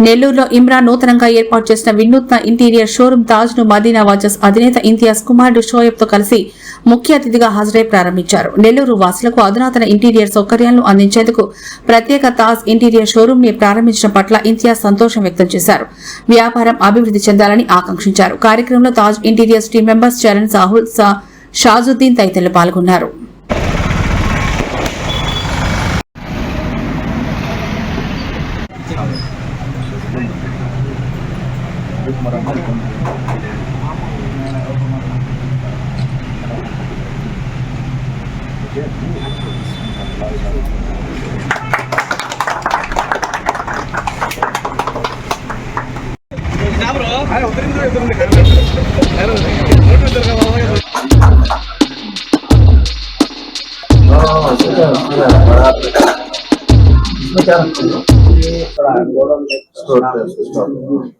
నెల్లూరులో ఇమ్రాన్ నూతనంగా ఏర్పాటు చేసిన వినూత్న ఇంటీరియర్ షోరూమ్ తాజ్ను మదీనా వాజస్ అధినేత ఇంతియాజ్ కుమారుడు షోయబ్తో కలిసి ముఖ్య అతిథిగా హాజరై ప్రారంభించారు. నెల్లూరు వాసులకు అధునాతన ఇంటీరియర్ సౌకర్యాలను అందించేందుకు ప్రత్యేక తాజ్ ఇంటీరియర్ షోరూమ్ని ప్రారంభించడం పట్ల ఇంతియాజ్ సంతోషం వ్యక్తం చేశారు. వ్యాపారం అభివృద్ధి చెందాలని ఆకాంక్షించారు. కార్యక్రమంలో Taj interiors team members Charan Sahul సా- షాజుద్దీన్ తదితరులు పాల్గొన్నారు. Stop, stop.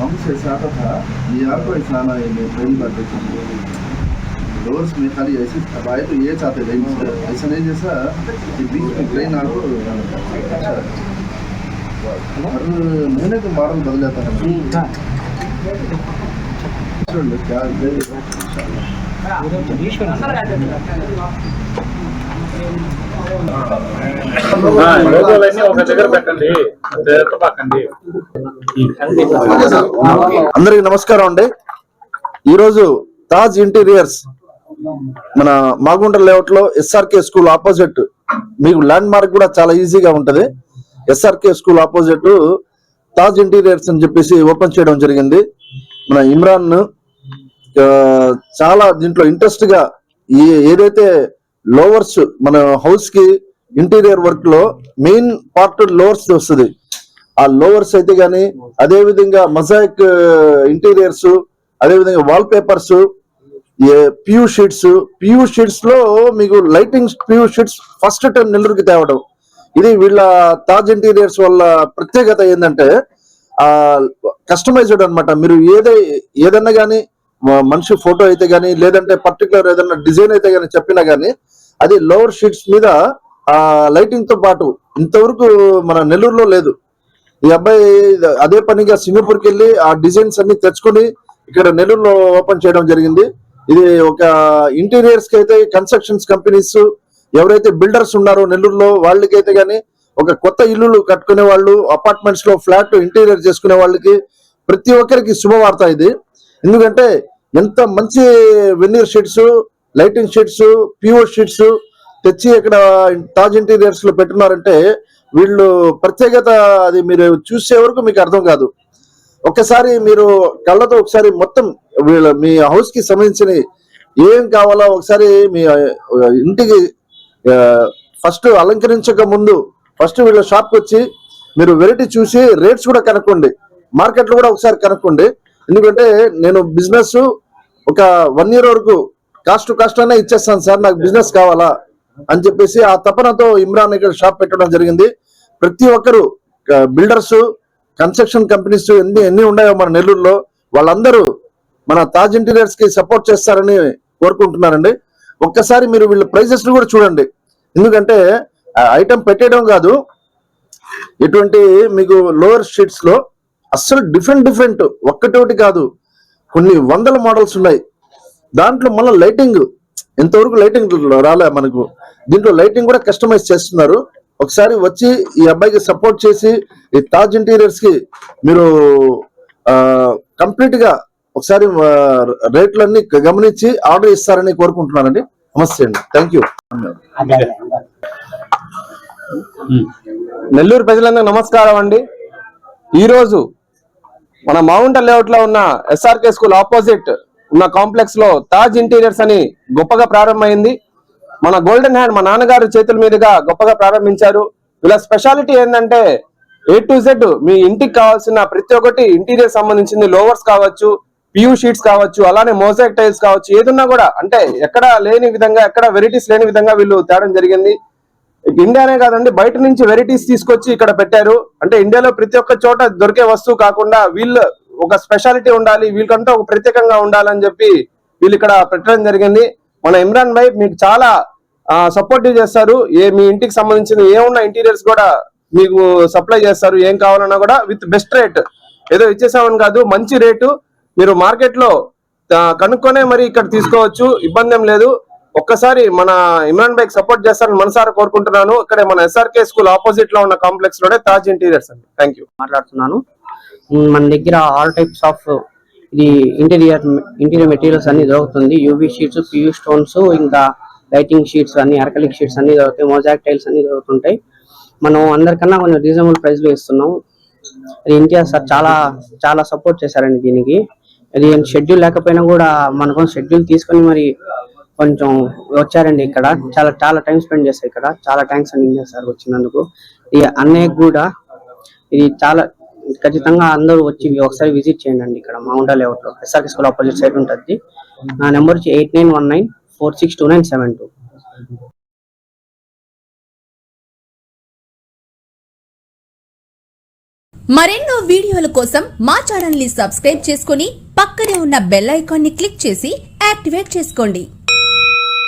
हम से चाहता था ये आपको ऐसा है मैं पहली बार देखा डोर्स में खाली ऐसे अब आए तो ये चाहते थे। ऐसा नहीं जैसा कि बीच में ट्रेन आपको अच्छा। हर महीने को मॉडल बदल जाता है। क्या इंशाल्लाह అందరికి నమస్కారం అండి. ఈరోజు తాజ్ ఇంటీరియర్స్ మన మాగుంట లేఅవుట్లో ఎస్ఆర్కే స్కూల్ ఆపోజిట్. మీకు ల్యాండ్ మార్క్ కూడా చాలా ఈజీగా ఉంటది. SRK school opposite Taj interiors అని చెప్పేసి ఓపెన్ చేయడం జరిగింది. మన ఇమ్రాన్ చాలా దీంట్లో ఇంట్రెస్ట్గా ఈ ఏదైతే లోవర్స్ మన హౌస్కి ఇంటీరియర్ వర్క్లో మెయిన్ పార్ట్ లోవర్స్ వస్తుంది. ఆ లోవర్స్ అయితే గానీ అదే విధంగా మజాయిక్ ఇంటీరియర్స్ అదే విధంగా wall papers PU sheets PU షీట్స్లో మీకు lighting PU sheets first time నెల్లూరుకి తేవడం. ఇది వీళ్ళ తాజ్ ఇంటీరియర్స్ వల్ల ప్రత్యేకత ఏంటంటే ఆ కస్టమైజ్డ్ అనమాట మీరు ఏదై ఏదన్నా గానీ మనిషి ఫోటో అయితే గానీ లేదంటే పర్టికులర్ ఏదైనా డిజైన్ అయితే గానీ చెప్పినా గానీ అది లోవర్ షీట్స్ మీద ఆ లైటింగ్తో పాటు ఇంతవరకు మన నెల్లూరులో లేదు. ఈ అబ్బాయి అదే పనిగా సింగపూర్కి వెళ్ళి ఆ డిజైన్స్ అన్ని తెచ్చుకుని ఇక్కడ నెల్లూరులో ఓపెన్ చేయడం జరిగింది. ఇది ఒక ఇంటీరియర్స్కి అయితే కన్స్ట్రక్షన్స్ కంపెనీస్ ఎవరైతే బిల్డర్స్ ఉన్నారో నెల్లూరులో వాళ్ళకైతే గానీ ఒక కొత్త ఇల్లులు కట్టుకునే వాళ్ళు అపార్ట్మెంట్స్లో ఫ్లాట్ ఇంటీరియర్ చేసుకునే వాళ్ళకి ప్రతి ఒక్కరికి శుభవార్త ఇది. ఎందుకంటే ఎంత మంచి veneer sheets lighting sheets PU sheets తెచ్చి ఇక్కడ తాజ్ ఇంటీరియర్స్లో పెట్టున్నారంటే వీళ్ళు ప్రత్యేకత అది మీరు చూసే వరకు మీకు అర్థం కాదు. ఒకసారి మీరు కళ్ళతో ఒకసారి మొత్తం వీళ్ళ మీ హౌస్కి సంబంధించిన ఏం కావాలో ఒకసారి మీ ఇంటికి ఫస్ట్ అలంకరించక ముందు ఫస్ట్ వీళ్ళ షాప్కి వచ్చి మీరు వెరైటీ చూసి రేట్స్ కూడా కనుక్కోండి. మార్కెట్లో కూడా ఒకసారి కనుక్కోండి. ఎందుకంటే నేను బిజినెస్ ఒక వన్ ఇయర్ వరకు కాస్ట్ కాస్ట్ అయినా ఇచ్చేస్తాను సార్ నాకు బిజినెస్ కావాలా అని చెప్పేసి ఆ తపనతో ఇమ్రాన్ ఇక్కడ షాప్ పెట్టడం జరిగింది. ప్రతి ఒక్కరు బిల్డర్స్ కన్స్ట్రక్షన్ కంపెనీస్ ఎన్ని ఎన్ని ఉన్నాయో మన నెల్లూరులో వాళ్ళందరూ మన తాజ్ ఇంటీరియర్స్కి సపోర్ట్ చేస్తారని కోరుకుంటున్నారండి. ఒక్కసారి మీరు వీళ్ళ ప్రైజెస్ కూడా చూడండి. ఎందుకంటే ఐటమ్ పెట్టేయడం కాదు ఇటువంటి మీకు లోవర్ షీట్స్లో అస్సలు డిఫరెంట్ డిఫరెంట్ ఒక్కటోటి కాదు. కొన్ని వందల మోడల్స్ ఉన్నాయి. దాంట్లో మళ్ళీ లైటింగ్ ఎంతవరకు లైటింగ్ రాలే మనకు. దీంట్లో లైటింగ్ కూడా కస్టమైజ్ చేస్తున్నారు. ఒకసారి వచ్చి ఈ అబ్బాయికి సపోర్ట్ చేసి ఈ తాజ్ ఇంటీరియర్స్కి మీరు కంప్లీట్గా ఒకసారి రేట్లన్నీ గమనించి ఆర్డర్ ఇస్తారని కోరుకుంటున్నానండి. నమస్తే అండి. థ్యాంక్ యూ నెల్లూరు ప్రజలందరూ నమస్కారం అండి. ఈరోజు మన మౌంట లేఅవుట్లో ఉన్న ఎస్ఆర్కే స్కూల్ ఆపోజిట్ ఉన్న కాంప్లెక్స్లో తాజ్ ఇంటీరియర్స్ అని గొప్పగా ప్రారంభమైంది. మన గోల్డెన్ హ్యాండ్ మా నాన్నగారు చేతుల మీదుగా గొప్పగా ప్రారంభించారు. ఇలా స్పెషాలిటీ ఏంటంటే ఏ టు జెడ్ మీ ఇంటికి కావాల్సిన ప్రతి ఒక్కటి ఇంటీరియర్ సంబంధించింది లోవర్స్ కావచ్చు పియూ షీట్స్ కావచ్చు అలానే మోజాక్ టైల్స్ కావచ్చు ఏదున్నా కూడా. అంటే ఎక్కడ లేని విధంగా ఎక్కడ వెరైటీస్ లేని విధంగా వీళ్ళు తేడం జరిగింది. ఇండియానే కాదండి బయట నుంచి వెరైటీస్ తీసుకొచ్చి ఇక్కడ పెట్టారు. అంటే ఇండియాలో ప్రతి ఒక్క చోట దొరికే వస్తువు కాకుండా వీళ్ళు ఒక స్పెషాలిటీ ఉండాలి వీళ్ళకంటే ఒక ప్రత్యేకంగా ఉండాలని చెప్పి వీళ్ళు ఇక్కడ పెట్టడం జరిగింది. మన ఇమ్రాన్ భాయ్ మీకు చాలా సపోర్టివ్ చేస్తారు. ఏ మీ ఇంటికి సంబంధించిన ఏమున్న ఇంటీరియర్స్ కూడా మీకు సప్లై చేస్తారు. ఏం కావాలన్నా కూడా విత్ బెస్ట్ రేట్ ఏదో ఇచ్చేసామని కాదు మంచి రేటు మీరు మార్కెట్లో కనుక్కొనే మరి ఇక్కడ తీసుకోవచ్చు. ఇబ్బంది ఏం లేదు. ఒక్కసారి మన ఇమ్రాన్ బైక్ సపోర్ట్ చేస్తారని మనసారా కోరుకుంటున్నాను. ఇక్కడ మన ఎస్ఆర్కే స్కూల్ ఆపోజిట్లో ఉన్న కాంప్లెక్స్లోనే తాజ్ ఇంటీరియర్స్ అండి. థ్యాంక్ యూ మాట్లాడుతున్నాను. మన దగ్గర ఆల్ టైప్స్ ఆఫ్ ఇది ఇంటీరియర్ ఇంటీరియర్ మెటీరియల్స్ అన్ని దొరుకుతుంది. యూవీ షీట్స్ పియూ స్టోన్స్ ఇంకా లైటింగ్ షీట్స్ అన్ని అర్కలిక్ షీట్స్ అన్ని దొరుకుతాయి. మోజాక్ టైల్స్ అన్ని దొరుకుతుంటాయి. మనం అందరికన్నా కొంచెం రీజనబుల్ ప్రైస్లో ఇస్తున్నాం. అది ఇండియా సార్ చాలా చాలా సపోర్ట్ చేశారండి దీనికి. అది షెడ్యూల్ లేకపోయినా కూడా మనకు షెడ్యూల్ తీసుకొని మరి కొంచెం వచ్చారండి ఇక్కడ. చాలా చాలా టైం స్పెండ్ చేశారు ఇక్కడ. చాలా థ్యాంక్స్ అండి ఇండియా సార్ వచ్చినందుకు. ఈ అన్నయ్య కూడా ఇది చాలా ఖచ్చితంగా అందరూ వచ్చి ఒకసారి విజిట్ చేయండి అండి ఇక్కడ మా లేఅవుట్లో. ఎస్ఆర్కే స్కూల్ ఆపోజిట్ సైడ్ ఉంటుంది. నా నెంబర్ వచ్చి eight nine one nine four six two nine seven two మరెన్నో వీడియోల కోసం మా ఛానల్ని సబ్స్క్రైబ్ చేసుకుని పక్కనే ఉన్న బెల్ ఐకాన్ని క్లిక్ చేసి యాక్టివేట్ చేసుకోండి.